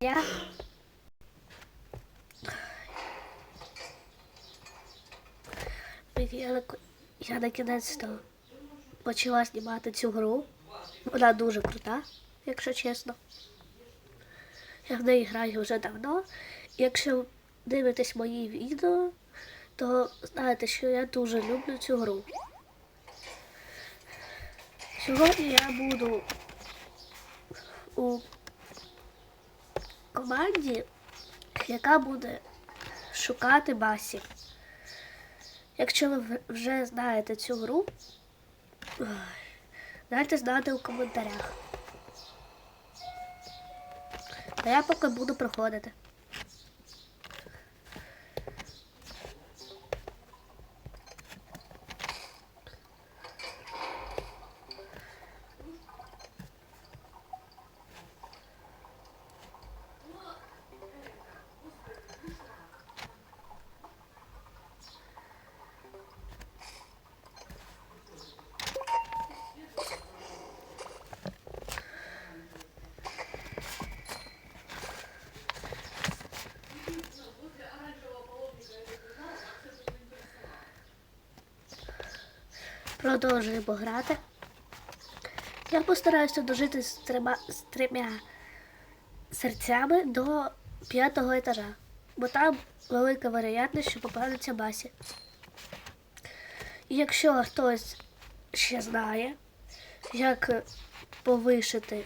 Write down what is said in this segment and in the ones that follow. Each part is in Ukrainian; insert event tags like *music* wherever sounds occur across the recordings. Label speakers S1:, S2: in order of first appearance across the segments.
S1: Я. Я, на- кінець то почала знімати цю гру. Вона дуже крута, якщо чесно. Я в неї граю вже давно. Якщо дивитесь мої відео, то знаєте, що я дуже люблю цю гру. Сьогодні я буду у команді, яка буде шукати басі. Якщо ви вже знаєте цю гру, дайте знати у коментарях. А я поки буду проходити. Продовжуємо грати. Я постараюся дожити з трьома, з трьома серцями до п'ятого етажа, бо там велика вероятність, що попадеться басі. І якщо хтось ще знає, як повишити,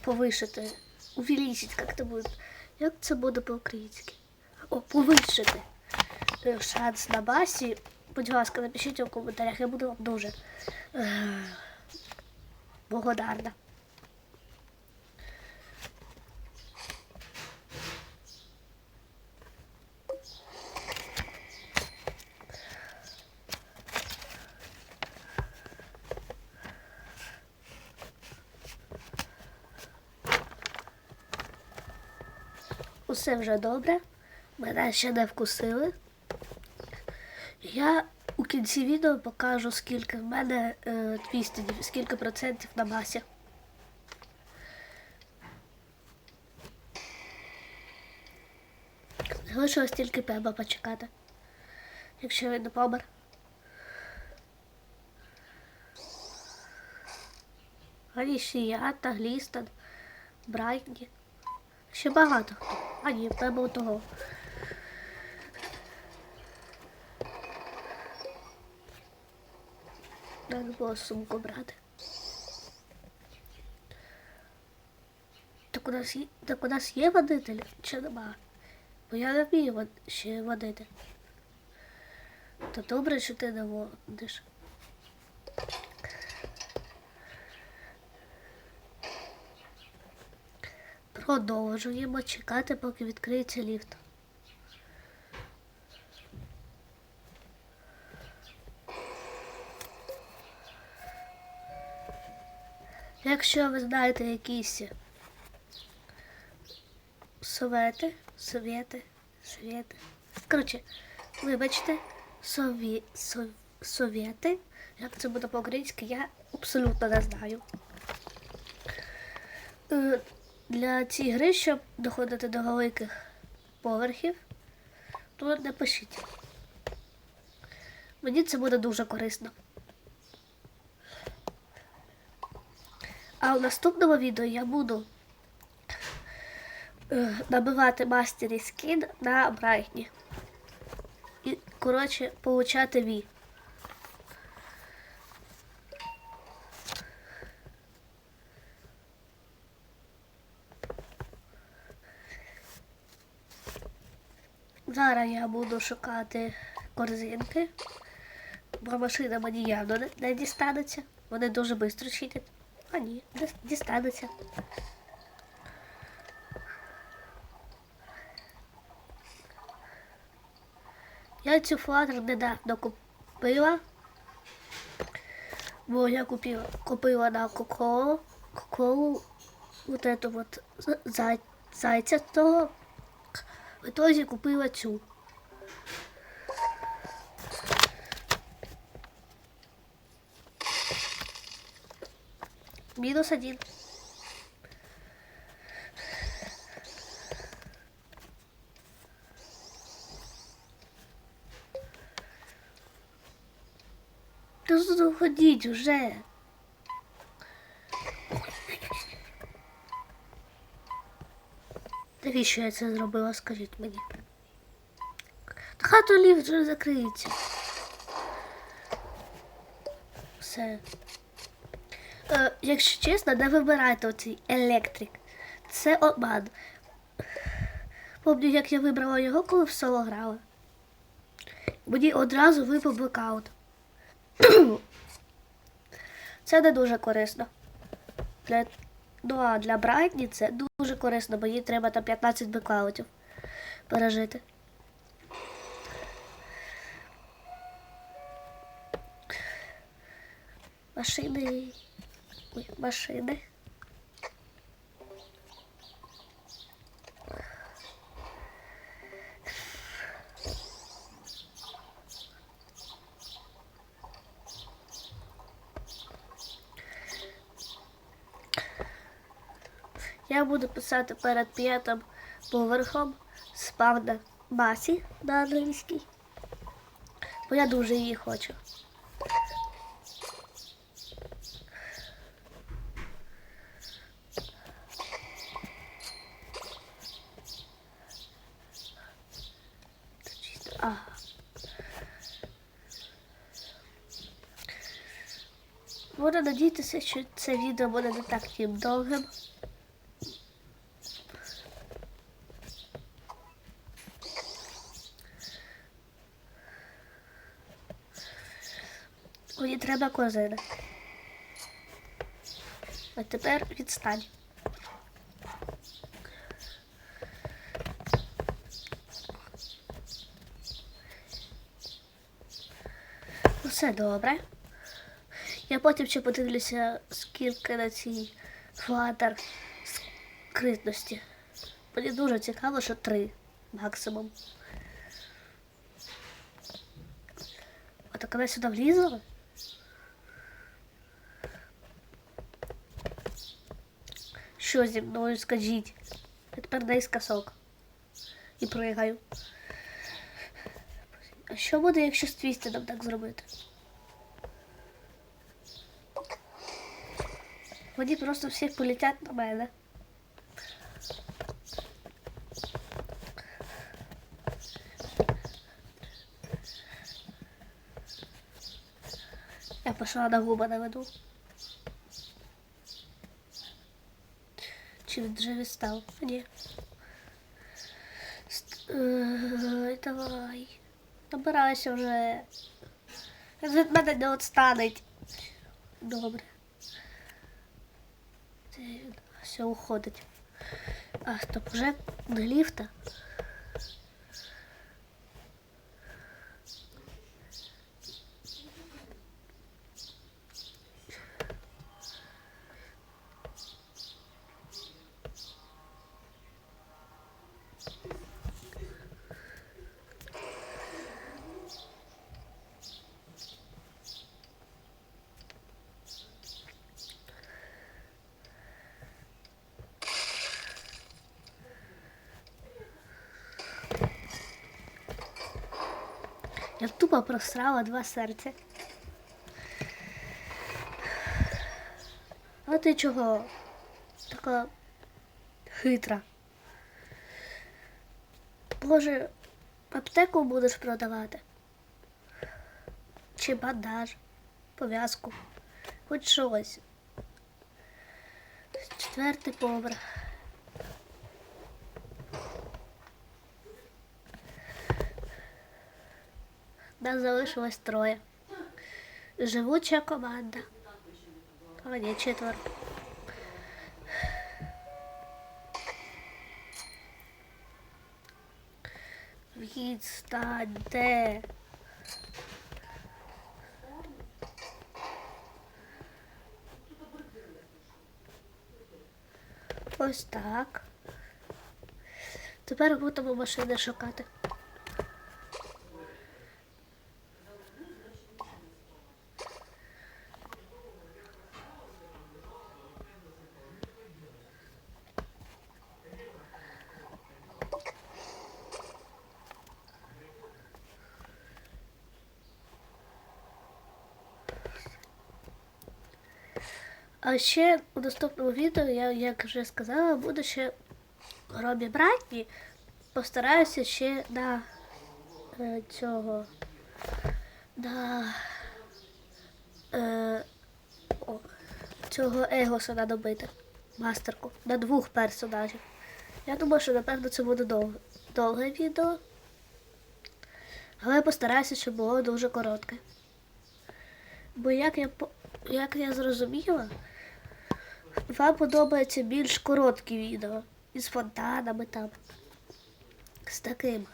S1: повишити, увеличить, як це буде, як це буде по-українськи? О, повишити е, шанс на басі. Будь ласка, напишіть у коментарях, я буду вам дуже е, благодарна. Усе вже добре. Мене ще не вкусили. Я у кінці відео покажу, скільки в мене е, 200, скільки процентів на масі. Залишилось тільки пеба почекати. Якщо він не помер. Алішія, Глістон, Брайтні. Ще багато. А ні, пеба у того. Треба було сумку брати. Так у нас є, так у нас є водитель чи нема? Бо я не вмію ще водити. То добре, що ти не водиш. Продовжуємо чекати, поки відкриється ліфт. Якщо ви знаєте якісь совети, совєти, совєти. Коротше, вибачте, сові, сов, совєти, як це буде по-українськи, я абсолютно не знаю. Е, Для цієї гри, щоб доходити до великих поверхів, то напишіть. Мені це буде дуже корисно. А в наступному відео я буду е, набивати мастері скін на Брайтні. І, коротше, получати ві. Зараз я буду шукати корзинки, бо машина мені явно не, не дістанеться. Вони дуже швидко читять. А ні, дістанеться. Я цю флатер недавно купила. Бо я купила, купила на коко, коко вот эту вот зай, зайця того. В итоге купила цю. Минус один. Да что уходить уже? Навіщо я це зробила, скажіть мені. Хату ліфт вже закриється. Все. Е, якщо чесно, не вибирайте оцей електрик. Це обман. Помню, як я вибрала його, коли в соло грала. Мені одразу випав блокаут. *clears throat* Це не дуже корисно. Для, ну, а для Брайтні це дуже корисно, бо їй треба там 15 беклаутів пережити. Машини. Ой, машини. Я буду писати перед п'ятим поверхом спав на масі на англійській. Бо я дуже її хочу. Ага. Надіятися, що це відео буде не таким довгим. Мені треба козина. А тепер відстань. Ну, Все добре. Я потім ще подивлюся, скільки на цій флатер скритності. Мені дуже цікаво, що три максимум. А так вона сюди влізла? Що зі мною скажіть? Я тепер наискосок. І пригаю. А що буде, якщо з твістедом так зробити? Вони просто всі полетять на мене. Я пішла на губа наведу. Чи він вже відстав? Ні. Ой, давай. Набирайся вже. Він мене не відстанеть. Добре. Все уходить. А, стоп, уже до ліфта. Я тупо просрала два серця. А ти чого? Така хитра. Може, аптеку будеш продавати? Чи бандаж, пов'язку, хоч щось. Четвертий поверх. Нас залишилось троє. Живуча команда. А ні, четверо. Відстаньте. Ось так. Тепер будемо машини шукати. А ще у наступному відео, я, як вже сказала, буду ще Робі Братні. Постараюся ще на е, цього. На е, о, цього Егоса надобити. Мастерку. На двох персонажів. Я думаю, що напевно це буде довге, довге відео. Але постараюся, щоб було дуже коротке. Бо як я, як я зрозуміла, вам подобаються більш короткі відео. Із фонтанами там. З таким.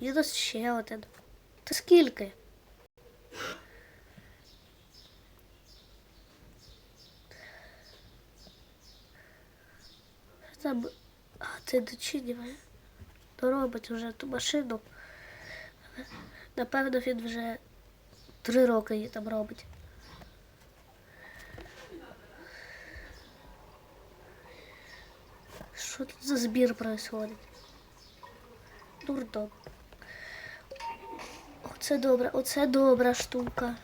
S1: Мінус ще один. Та скільки? Там... А, це дочинює. Доробить вже ту машину. Напевно, він вже три роки її там робить. Що тут за збір происходить? Дурдом. Оце добре, оце добра штука.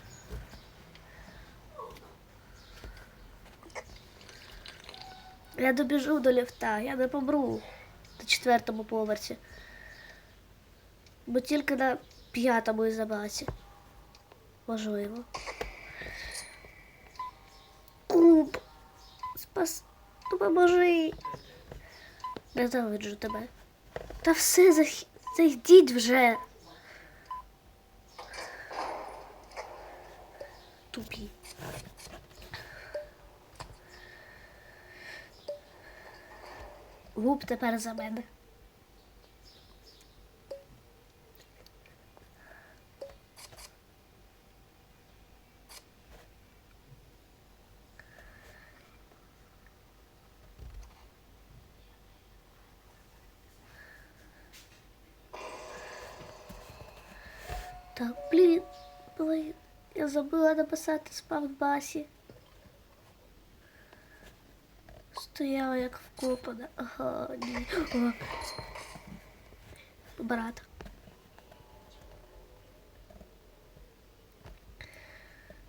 S1: Я добіжу до ліфта, я не помру на четвертому поверсі. Бо тільки на п'ятому ізобасі. Можливо. Куб. Спас. Допоможи. Ненавиджу тебе. Та все зах... зайдіть вже. Тупі. Губ тепер за мене. Так, блін, блін, я забула написати спавнбасі. Стояла як вкопана. Ага, ні. О. Брат.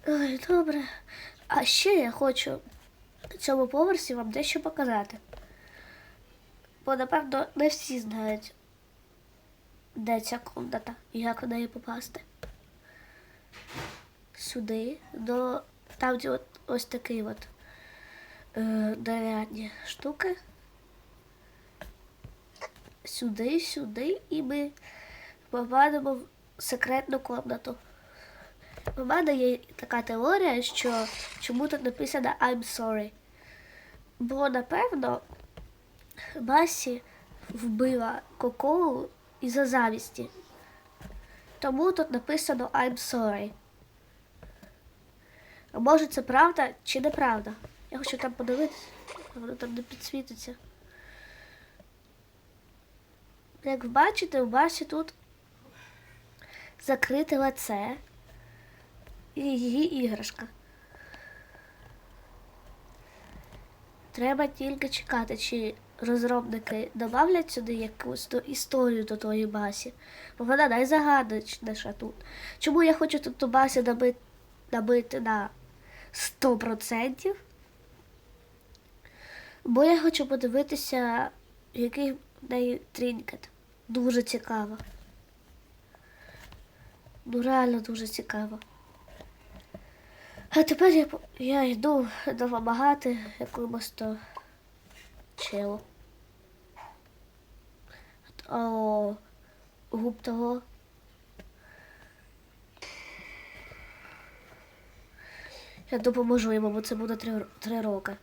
S1: Ой, добре. А ще я хочу на цьому поверсі вам дещо показати. Бо, напевно, не всі знають, де ця комната і як в неї попасти. Сюди, до там, от, ось такий от е, дерев'яні штуки. Сюди, сюди, і ми попадемо в секретну комнату. У мене є така теорія, що чому тут написано I'm sorry. Бо, напевно, Басі вбила Коко із-за завісті. Тому тут написано I'm sorry. А може це правда чи неправда? Я хочу там подивитися, воно там не підсвітиться. Як ви бачите, у Басі тут закрите лице і її іграшка. Треба тільки чекати, чи розробники додавлять сюди якусь то історію до тої басі. Бо вона найзагадочніша тут. Чому я хочу тут ту басі набити, набити на 100%? Бо я хочу подивитися, який в неї трінкет. Дуже цікаво. Ну реально дуже цікаво. А тепер я, я йду допомагати якомусь то челу. О, губ того. Я допоможу йому, бо це буде три, три роки.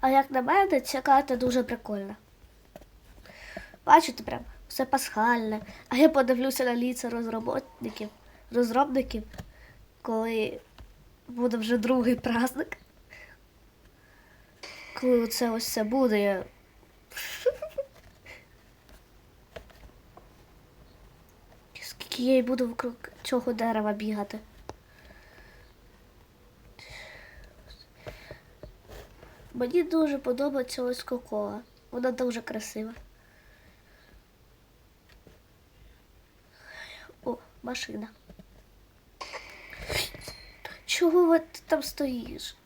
S1: А як на мене, ця карта дуже прикольна. Бачите, прям все пасхальне. А я подивлюся на ліце розробників, розробників, коли буде вже другий праздник. Коли це ось це буде. Я... я і буду вокруг цього дерева бігати. Мені дуже подобається ось кокола. Вона дуже красива. О, машина. Чого ти там стоїш?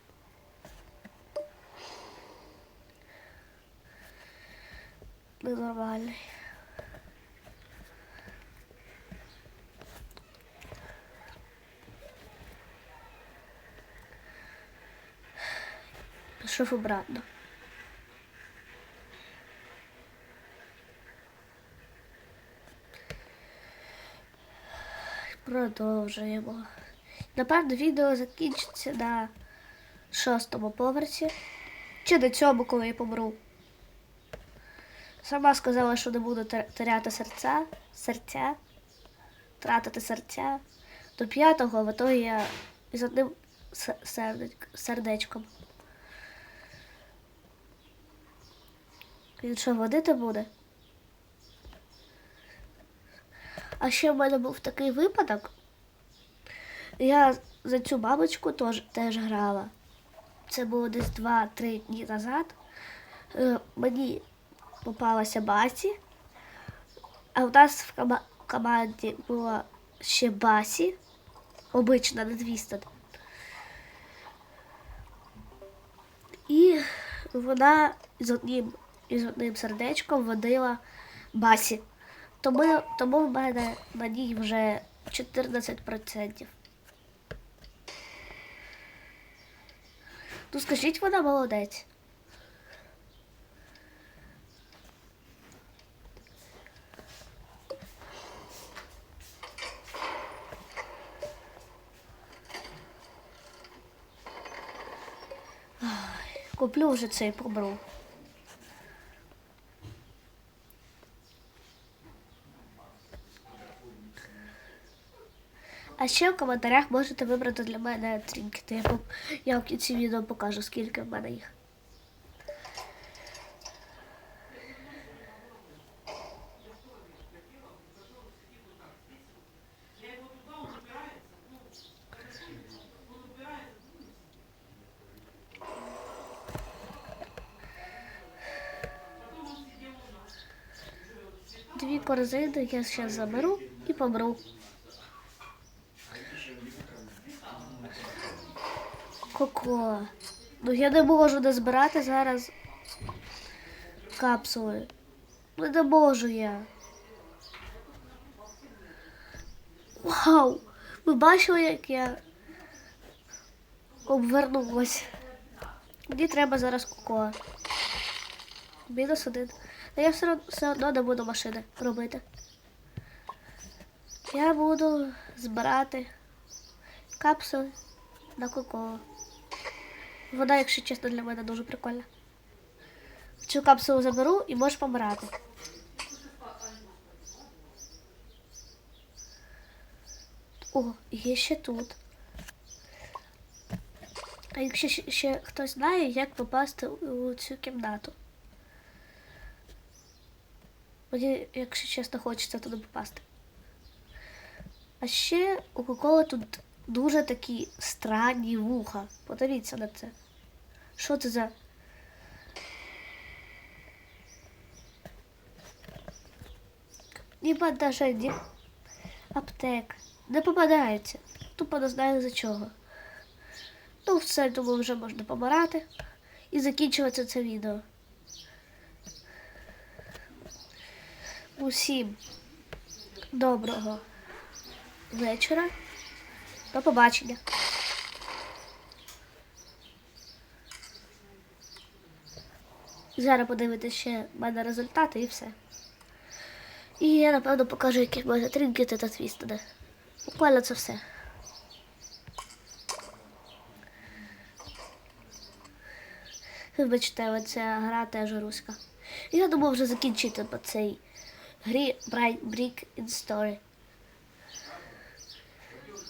S1: Ненормальний. Пішов обратно. Продовжуємо. Напевно, відео закінчиться на шостому поверсі. Чи на цьому, коли я помру. Сама сказала, що не буду теряти серця, серця, тратити серця. До п'ятого, в итогі я із одним сердечком. Він що, водити буде? А ще в мене був такий випадок. Я за цю бабочку теж, теж грала. Це було десь 2-3 дні назад. Е, мені попалася Басі, а в нас в кома- команді була ще Басі, обична, не Твістед. І вона з одним, із одним сердечком водила Басі. Тому, тому в мене на ній вже 14%. Ну скажіть, вона молодець. Куплю вже цей побру. А ще в коментарях можете вибрати для мене трінкети. Я, в кінці відео покажу, скільки в мене їх. Дві корзини я зараз заберу і помру. Коко. Ну я не можу не збирати зараз капсули. Ну не можу я. Вау! Ви бачили, як я обвернулась? Мені треба зараз коко. Мінус один. Та я все, од- все одно не буду машини робити. Я буду збирати капсули на коко. Вода, якщо чесно, для мене дуже прикольна. Цю капсулу заберу і можеш помирати. О, є ще тут. А якщо ще, хтось знає, як попасти у цю кімнату? Мені, якщо чесно, хочеться туди попасти. А ще у Коко тут дуже такі странні вуха. Подивіться на це. Що це за. Бандажа, ні аптек. Не попадається. Тупо не знаю за чого. Ну, все, думаю, вже можна помирати і закінчувати це відео. Усім доброго вечора. До побачення. Зараз подивитися ще в мене результати і все. І я напевно покажу, які в мене тринкети та твістеди. Буквально це все. Вибачте, оця гра теж руська. Я думав вже закінчити по цій грі Bright Brick in Story.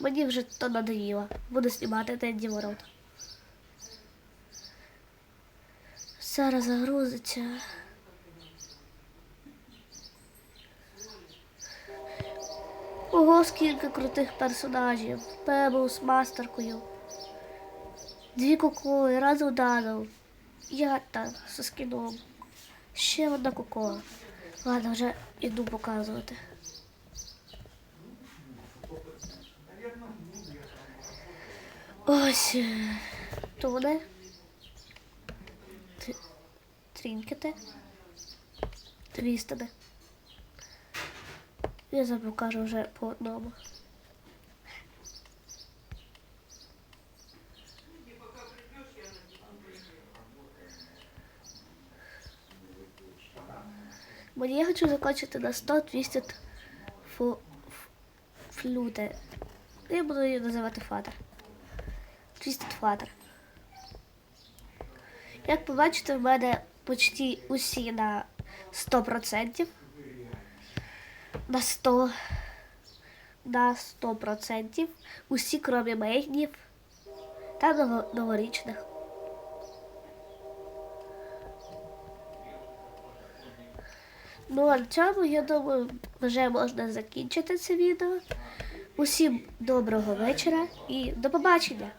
S1: Мені вже то надоїло. Буду знімати Тенді Ворот. Зараз загрузиться. Ого, скільки крутих персонажів. Пебл з мастеркою. Дві куколи, разом Данов. Я там со скіном. Ще одна кукола. Ладно, вже йду показувати. Ось е, то вони. Т- Трінкети. Я зараз покажу вже по одному. Мені я хочу закончити на 100-200 фу, флюти. Я буду її називати фатер. Twisted фатер. Як побачите, в мене почти усі на 100%. На 100. На 100%. Усі, крім мейнів та новорічних. Ну, а на цьому, я думаю, вже можна закінчити це відео. Усім доброго вечора і до побачення.